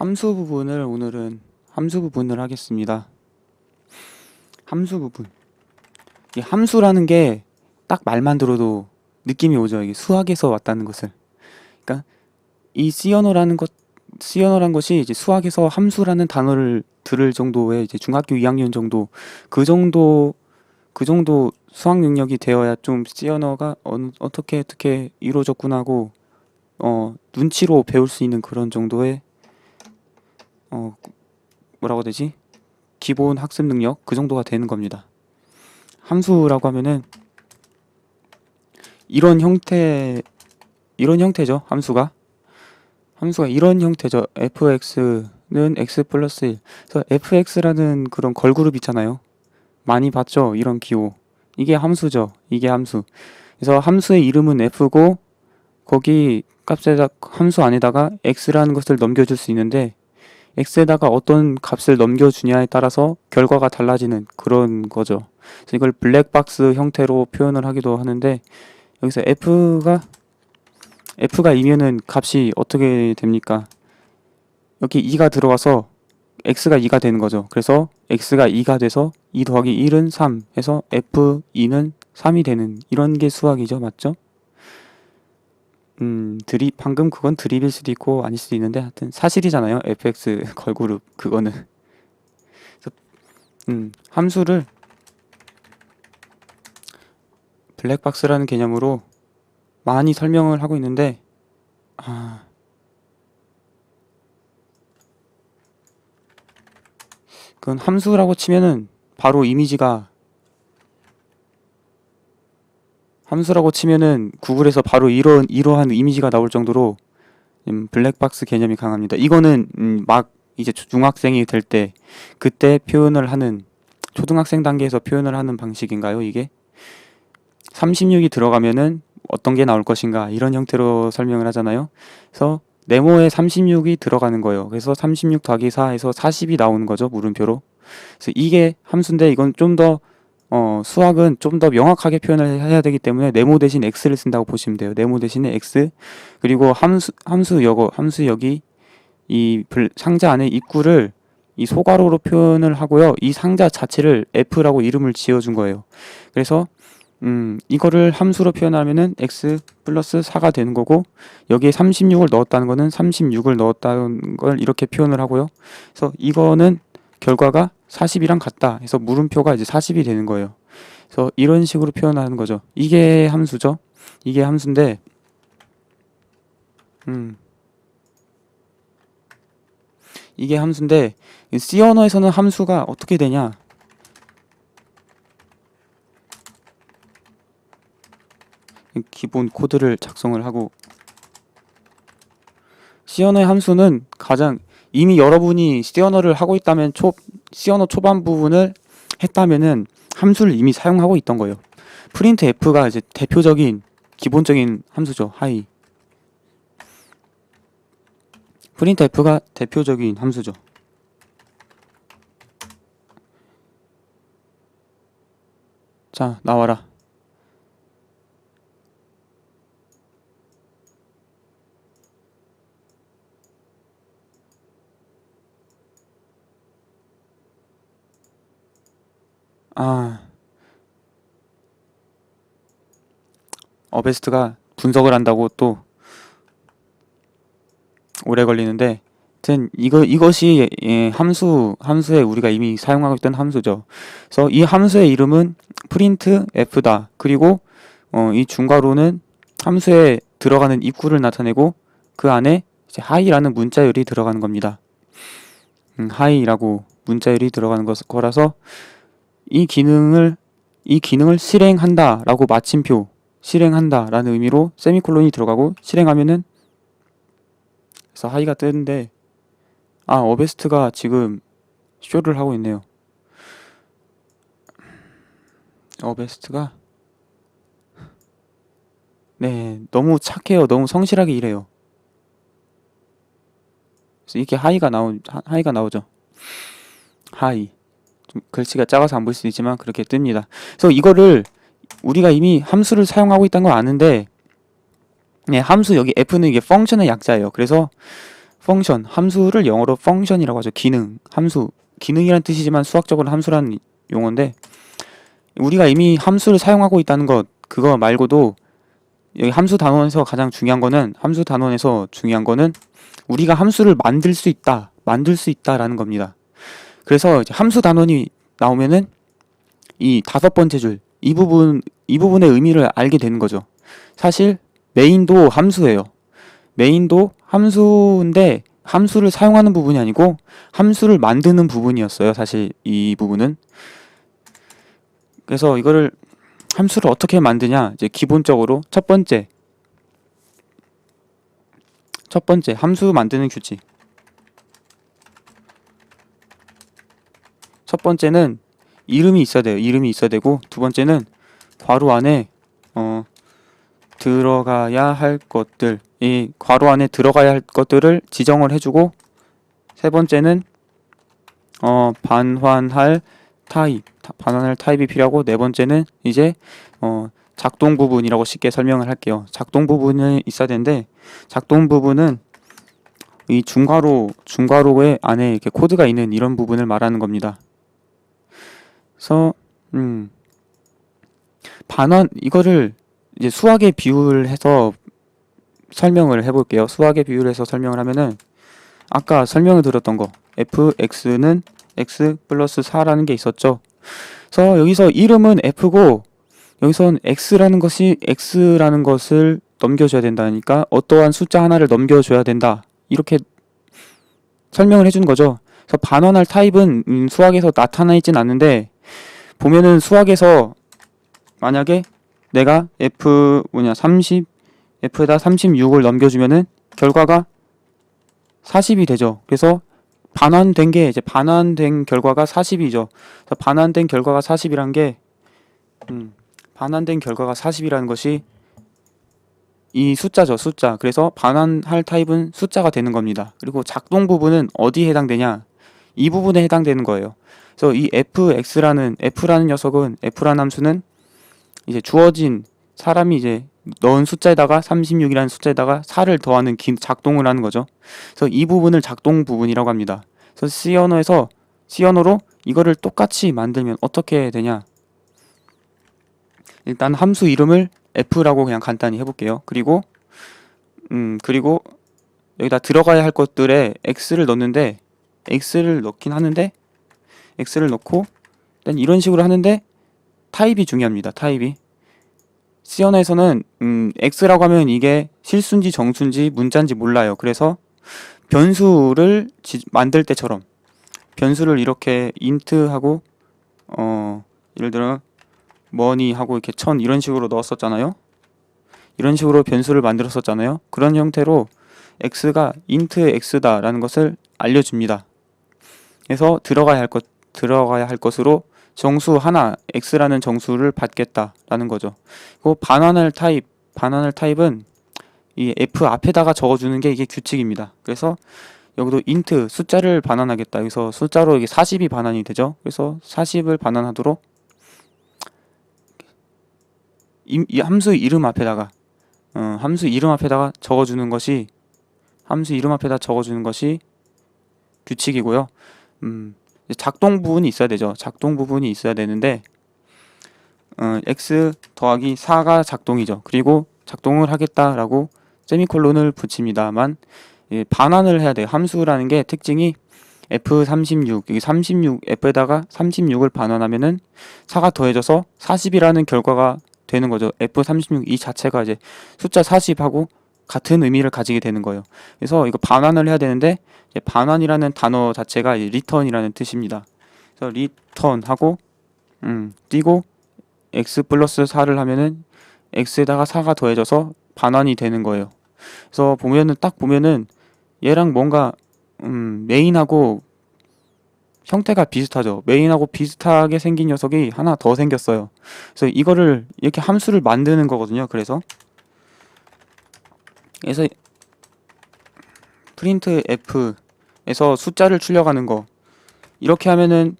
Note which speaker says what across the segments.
Speaker 1: 함수 부분을 오늘은 함수 부분을 하겠습니다. 함수 부분. 이 함수라는 게 딱 말만 들어도 느낌이 오죠. 이게 수학에서 왔다는 것을. 그러니까 이 언어라는 것, 언어란 것이 이제 수학에서 함수라는 단어를 들을 정도의 이제 중학교 2학년 정도 그 정도 그 정도 수학 능력이 되어야 좀 언어가 어느, 어떻게 어떻게 이루어졌구나 하고 어 눈치로 배울 수 있는 그런 정도의 어 뭐라고 되지? 기본 학습 능력 그 정도가 되는 겁니다. 함수라고 하면은 이런 형태 이런 형태죠. 함수가 함수가 이런 형태죠. fx는 x 플러스 1. 그래서 fx라는 그런 걸그룹 있잖아요. 많이 봤죠. 이런 기호. 이게 함수죠. 이게 함수. 그래서 함수의 이름은 f고 거기 값에다 함수 안에다가 x라는 것을 넘겨줄 수 있는데 x에다가 어떤 값을 넘겨주냐에 따라서 결과가 달라지는 그런 거죠. 그래서 이걸 블랙박스 형태로 표현을 하기도 하는데 여기서 f가 f가 2면은 값이 어떻게 됩니까? 여기 2가 들어와서 x가 2가 되는 거죠. 그래서 x가 2가 돼서 2 더하기 1은 3 해서 f2는 3이 되는 이런 게 수학이죠. 맞죠? 음, 드립 방금 그건 드립일 수도 있고 아닐 수도 있는데 하여튼 사실이잖아요. fx 걸그룹 그거는. 그래서 음, 함수를 블랙박스라는 개념으로 많이 설명을 하고 있는데 아 그건 함수라고 치면은 바로 이미지가 함수라고 치면은 구글에서 바로 이런 이러한 이미지가 나올 정도로 음, 블랙박스 개념이 강합니다. 이거는 음, 막 이제 중학생이 될 때 그때 표현을 하는 초등학생 단계에서 표현을 하는 방식인가요? 이게 36이 들어가면은 어떤 게 나올 것인가 이런 형태로 설명을 하잖아요. 그래서 네모에 36이 들어가는 거예요. 그래서 36 더하기 4에서 40이 나오는 거죠. 물음표로. 그래서 이게 함수인데 이건 좀 더 어, 수학은 좀 더 명확하게 표현을 해야 되기 때문에 네모 대신 x를 쓴다고 보시면 돼요. 네모 대신에 x 그리고 함수 함수 여거 함수 여기 이 불- 상자 안에 입구를 이 소괄호로 표현을 하고요. 이 상자 자체를 f라고 이름을 지어준 거예요. 그래서 음, 이거를 함수로 표현하면은 x 플러스 4가 되는 거고 여기에 36을 넣었다는 거는 36을 넣었다는 걸 이렇게 표현을 하고요. 그래서 이거는 결과가 40이랑 같다. 해서 물음표가 이제 40이 되는 거예요. 그래서 이런 식으로 표현하는 거죠. 이게 함수죠. 이게 함수인데 음. 이게 함수인데 이 C 언어에서는 함수가 어떻게 되냐? 기본 코드를 작성을 하고 C 언어의 함수는 가장 이미 여러분이 C 언어를 하고 있다면 초 C 언어 초반 부분을 했다면은 함수를 이미 사용하고 있던 거예요. 프린트 F가 이제 대표적인 기본적인 함수죠. 하이. 프린트 F가 대표적인 함수죠. 자, 나와라. 아. 어베스트가 분석을 한다고 또 오래 걸리는데 하여튼 이거 이것이 예, 함수 함수에 우리가 이미 사용하고 있던 함수죠. 그래서 이 함수의 이름은 프린트 f다. 그리고 어, 이 중괄호는 함수에 들어가는 입구를 나타내고 그 안에 이제 하이라는 문자열이 들어가는 겁니다. 음, 하이라고 문자열이 들어가는 것, 거라서 이 기능을 이 기능을 실행한다라고 마침표 실행한다라는 의미로 세미콜론이 들어가고 실행하면은 그래서 하이가 뜨는데 아 어베스트가 지금 쇼를 하고 있네요. 어베스트가 네 너무 착해요. 너무 성실하게 일해요. 그래서 이렇게 하이가 하- 하이가 나오죠. 하이 좀 글씨가 작아서 안 보일 수도 있지만 그렇게 뜹니다. 그래서 이거를 우리가 이미 함수를 사용하고 있다는 걸 아는데 네, 함수 여기 f는 이게 펑션의 약자예요. 그래서 펑션 함수를 영어로 펑션이라고 하죠. 기능, 함수, 기능이란 뜻이지만 수학적으로 함수라는 용어인데 우리가 이미 함수를 사용하고 있다는 것 그거 말고도 여기 함수 단원에서 가장 중요한 거는 함수 단원에서 중요한 거는 우리가 함수를 만들 수 있다, 만들 수 있다라는 겁니다. 그래서 함수 단원이 나오면은 이 다섯 번째 줄 이 부분 이 부분의 의미를 알게 되는 거죠. 사실 메인도 함수예요. 메인도 함수인데 함수를 사용하는 부분이 아니고 함수를 만드는 부분이었어요. 사실 이 부분은 그래서 이거를 함수를 어떻게 만드냐 이제 기본적으로 첫 번째 첫 번째 함수 만드는 규칙 첫 번째는 이름이 있어야 돼요. 이름이 있어야 되고 두 번째는 괄호 안에 어 들어가야 할 것들 이 괄호 안에 들어가야 할 것들을 지정을 해주고 세 번째는 어 반환할 타입 타- 반환할 타입이 필요하고 네 번째는 이제 어 작동 부분이라고 쉽게 설명을 할게요. 작동 부분이 있어야 되는데 작동 부분은 이 중괄호 중괄호의 안에 이렇게 코드가 있는 이런 부분을 말하는 겁니다. 그래서 음 반환 이거를 이제 수학에 비유를 해서 설명을 해볼게요. 수학에 비유를 해서 설명을 하면은 아까 설명을 드렸던 거 fx는 x 플러스 4라는 게 있었죠. 그래서 여기서 이름은 f고 여기선 x라는 것이 x라는 것을 넘겨줘야 된다니까 어떠한 숫자 하나를 넘겨줘야 된다 이렇게 설명을 해주는 거죠. 그래서 반환할 타입은 음, 수학에서 나타나 있진 않는데 보면은 수학에서 만약에 내가 f 뭐냐 30 f에다 36을 넘겨주면은 결과가 40이 되죠. 그래서 반환된 게 이제 반환된 결과가 40이죠. 그래서 반환된 결과가 40이란 게 음, 반환된 결과가 40이라는 것이 이 숫자죠, 숫자. 그래서 반환할 타입은 숫자가 되는 겁니다. 그리고 작동 부분은 어디에 해당되냐? 이 부분에 해당되는 거예요. 그래서 이 fx라는 f라는 녀석은 f라는 함수는 이제 주어진 사람이 이제 넣은 숫자에다가 36이라는 숫자에다가 4를 더하는 기, 작동을 하는 거죠. 그래서 이 부분을 작동 부분이라고 합니다. 그래서 C 언어에서 C 언어로 이거를 똑같이 만들면 어떻게 되냐? 일단 함수 이름을 f라고 그냥 간단히 해볼게요. 그리고 음 그리고 여기다 들어가야 할 것들에 x를 넣는데 x를 넣긴 하는데 x를 넣고 일단 이런 식으로 하는데 타입이 중요합니다. 타입이 C 언어에서는 음, x라고 하면 이게 실수인지 정수인지 문자인지 몰라요. 그래서 변수를 지- 만들 때처럼 변수를 이렇게 int하고 어 예를 들어 money 하고 이렇게 천 이런 식으로 넣었었잖아요. 이런 식으로 변수를 만들었었잖아요. 그런 형태로 x가 int x다라는 것을 알려줍니다. 그래서 들어가야 할 것 들어가야 할 것으로 정수 하나 x라는 정수를 받겠다라는 거죠. 그리고 반환할 타입 반환할 타입은 이 f 앞에다가 적어주는 게 이게 규칙입니다. 그래서 여기도 int 숫자를 반환하겠다. 여기서 숫자로 이게 40이 반환이 되죠. 그래서 40을 반환하도록 이, 이 함수 이름 앞에다가 어, 함수 이름 앞에다가 적어주는 것이 함수 이름 앞에다 적어주는 것이 규칙이고요. 음, 작동 부분이 있어야 되죠. 작동 부분이 있어야 되는데 어, x 더하기 4가 작동이죠. 그리고 작동을 하겠다라고 세미콜론을 붙입니다만 예, 반환을 해야 돼요. 함수라는 게 특징이 f36 여기 36 f에다가 36을 반환하면은 4가 더해져서 40이라는 결과가 되는 거죠. f36 이 자체가 이제 숫자 40하고 같은 의미를 가지게 되는 거예요. 그래서 이거 반환을 해야 되는데 반환이라는 단어 자체가 return이라는 뜻입니다. 그래서 return하고 음, 띄고 x 플러스 4를 하면은 x에다가 4가 더해져서 반환이 되는 거예요. 그래서 보면은 딱 보면은 얘랑 뭔가 음, 메인하고 형태가 비슷하죠. 메인하고 비슷하게 생긴 녀석이 하나 더 생겼어요. 그래서 이거를 이렇게 함수를 만드는 거거든요. 그래서 그래서 프린트 f에서 숫자를 출력하는 거 이렇게 하면은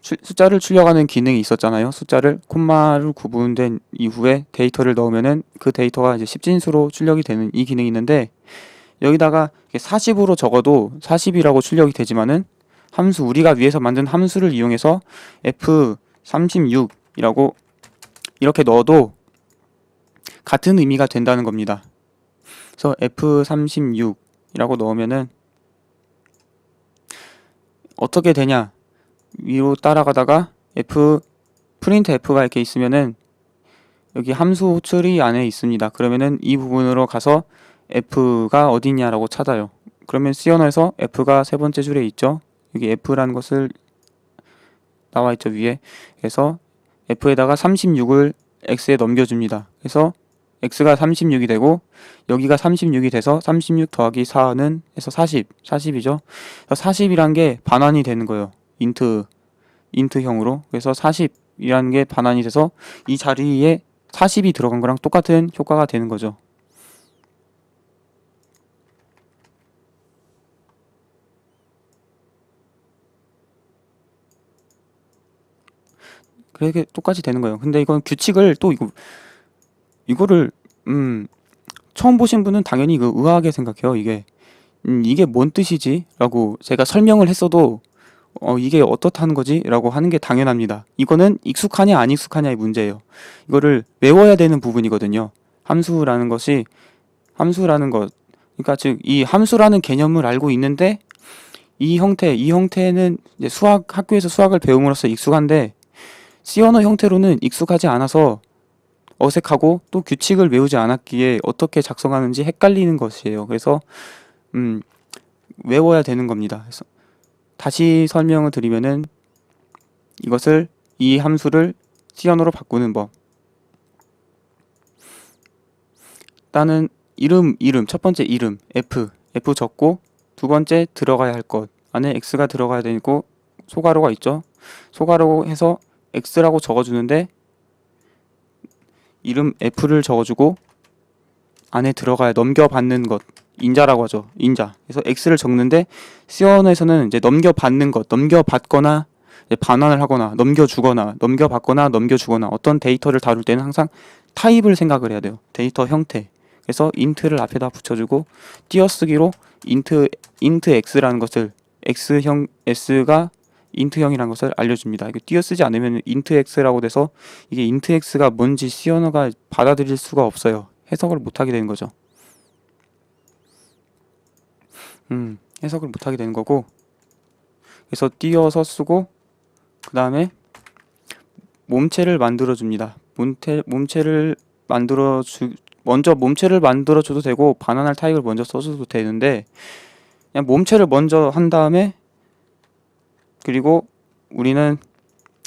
Speaker 1: 출- 숫자를 출력하는 기능이 있었잖아요. 숫자를 콤마로 구분된 이후에 데이터를 넣으면은 그 데이터가 이제 십진수로 출력이 되는 이 기능이 있는데 여기다가 40으로 적어도 40이라고 출력이 되지만은 함수 우리가 위에서 만든 함수를 이용해서 f36이라고 이렇게 넣어도 같은 의미가 된다는 겁니다. 그래서 f36이라고 넣으면은 어떻게 되냐? 위로 따라가다가 f 프린트 f가 이렇게 있으면은 여기 함수 호출이 안에 있습니다. 그러면은 이 부분으로 가서 f가 어디냐라고 찾아요. 그러면 C 언어에서 f가 세 번째 줄에 있죠. 여기 f라는 것을 나와 있죠 위에. 그래서 f에다가 36을 x에 넘겨줍니다. 그래서 x가 36이 되고 여기가 36이 돼서 36 더하기 4는 해서 40, 40이죠. 40이란 게 반환이 되는 거예요. 인트 인트형으로. 그래서 40이라는 게 반환이 돼서 이 자리에 40이 들어간 거랑 똑같은 효과가 되는 거죠. 그렇게 똑같이 되는 거예요. 근데 이건 규칙을 또 이거 이거를 음 처음 보신 분은 당연히 이거 의아하게 생각해요. 이게 음 이게 뭔 뜻이지?라고 제가 설명을 했어도 어 이게 어떻다는 거지?라고 하는 게 당연합니다. 이거는 익숙하냐 안 익숙하냐의 문제예요. 이거를 외워야 되는 부분이거든요. 함수라는 것이 함수라는 것 그러니까 즉 이 함수라는 개념을 알고 있는데 이 형태 이 형태는 이제 수학 학교에서 수학을 배움으로써 익숙한데 C 언어 형태로는 익숙하지 않아서 어색하고 또 규칙을 외우지 않았기에 어떻게 작성하는지 헷갈리는 것이에요. 그래서 음, 외워야 되는 겁니다. 그래서 다시 설명을 드리면은 이것을 이 함수를 C 언어로 바꾸는 법. 일단은 이름 이름 첫 번째 이름 F F 적고 두 번째 들어가야 할 것 안에 X가 들어가야 되고 소가로가 있죠. 소가로 해서 X라고 적어주는데 이름 F를 적어주고 안에 들어가야 넘겨받는 것 인자라고 하죠. 인자. 그래서 X를 적는데 C 언어에서는 이제 넘겨받는 것, 넘겨받거나 반환을 하거나 넘겨주거나 넘겨받거나 넘겨주거나 어떤 데이터를 다룰 때는 항상 타입을 생각을 해야 돼요. 데이터 형태. 그래서 인트를 앞에다 붙여주고 띄어쓰기로 인트 인트 x라는 것을 x형 s가 인트형이라는 것을 알려줍니다. 이거 띄어쓰지 않으면 인트 x라고 돼서 이게 인트 x가 뭔지 언어가 받아들일 수가 없어요. 해석을 못하게 되는 거죠. 음, 해석을 못하게 되는 거고 그래서 띄어서 쓰고 그 다음에 몸체를 만들어 줍니다. 몸체 몸체를 만들어 주 먼저 몸체를 만들어 줘도 되고 반환할 타입을 먼저 써줘도 되는데 그냥 몸체를 먼저 한 다음에 그리고 우리는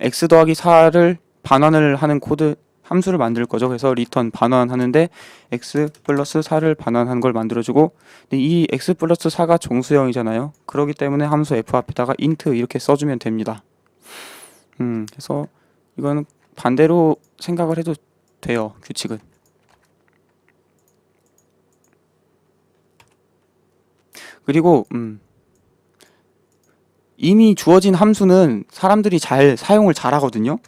Speaker 1: x 더하기 4를 반환을 하는 코드 함수를 만들 거죠. 그래서 리턴 반환하는데 x 플러스 4를 반환한 걸 만들어주고 근데 이 x 플러스 4가 정수형이잖아요. 그렇기 때문에 함수 f 앞에다가 int 이렇게 써주면 됩니다. 음, 그래서 이거는 반대로 생각을 해도 돼요. 규칙은. 그리고 음, 이미 주어진 함수는 사람들이 잘 사용을 잘 하거든요.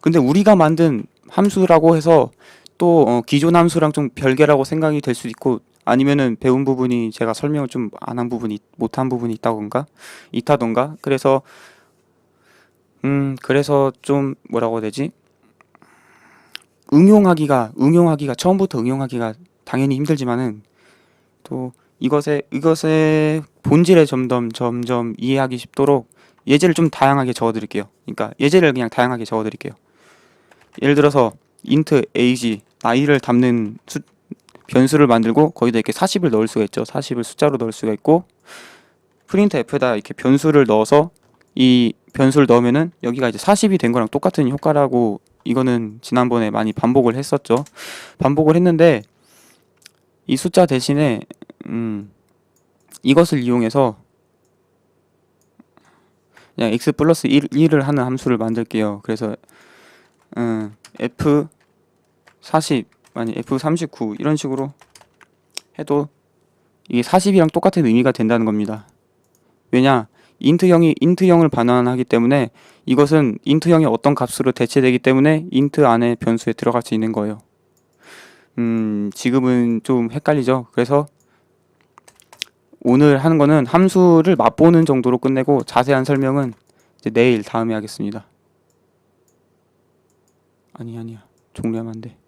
Speaker 1: 근데 우리가 만든 함수라고 해서 또 어, 기존 함수랑 좀 별개라고 생각이 될 수도 있고 아니면은 배운 부분이 제가 설명을 좀 안 한 부분이 못한 부분이 있다던가 있다던가 그래서 음 그래서 좀 뭐라고 해야 되지 응용하기가 응용하기가 처음부터 응용하기가 당연히 힘들지만은 또 이것의 이것의 본질에 점점 점점 이해하기 쉽도록 예제를 좀 다양하게 적어드릴게요. 그러니까 예제를 그냥 다양하게 적어드릴게요. 예를 들어서 int age 나이를 담는 수, 변수를 만들고 거기다 이렇게 40을 넣을 수가 있죠. 40을 숫자로 넣을 수가 있고 프린트 f에다 이렇게 변수를 넣어서 이 변수를 넣으면은 여기가 이제 40이 된 거랑 똑같은 효과라고 이거는 지난번에 많이 반복을 했었죠. 반복을 했는데 이 숫자 대신에 음, 이것을 이용해서 그냥 x 플러스 1, 1을 하는 함수를 만들게요. 그래서 음, f 40 아니 f 39 이런 식으로 해도 이게 40이랑 똑같은 의미가 된다는 겁니다. 왜냐 인트형이 인트형을 반환하기 때문에 이것은 인트형의 어떤 값으로 대체되기 때문에 인트 안에 변수에 들어갈 수 있는 거예요. 음, 지금은 좀 헷갈리죠. 그래서 오늘 하는 거는 함수를 맛보는 정도로 끝내고 자세한 설명은 이제 내일 다음에 하겠습니다. 아니 아니야 종료하면 안 돼.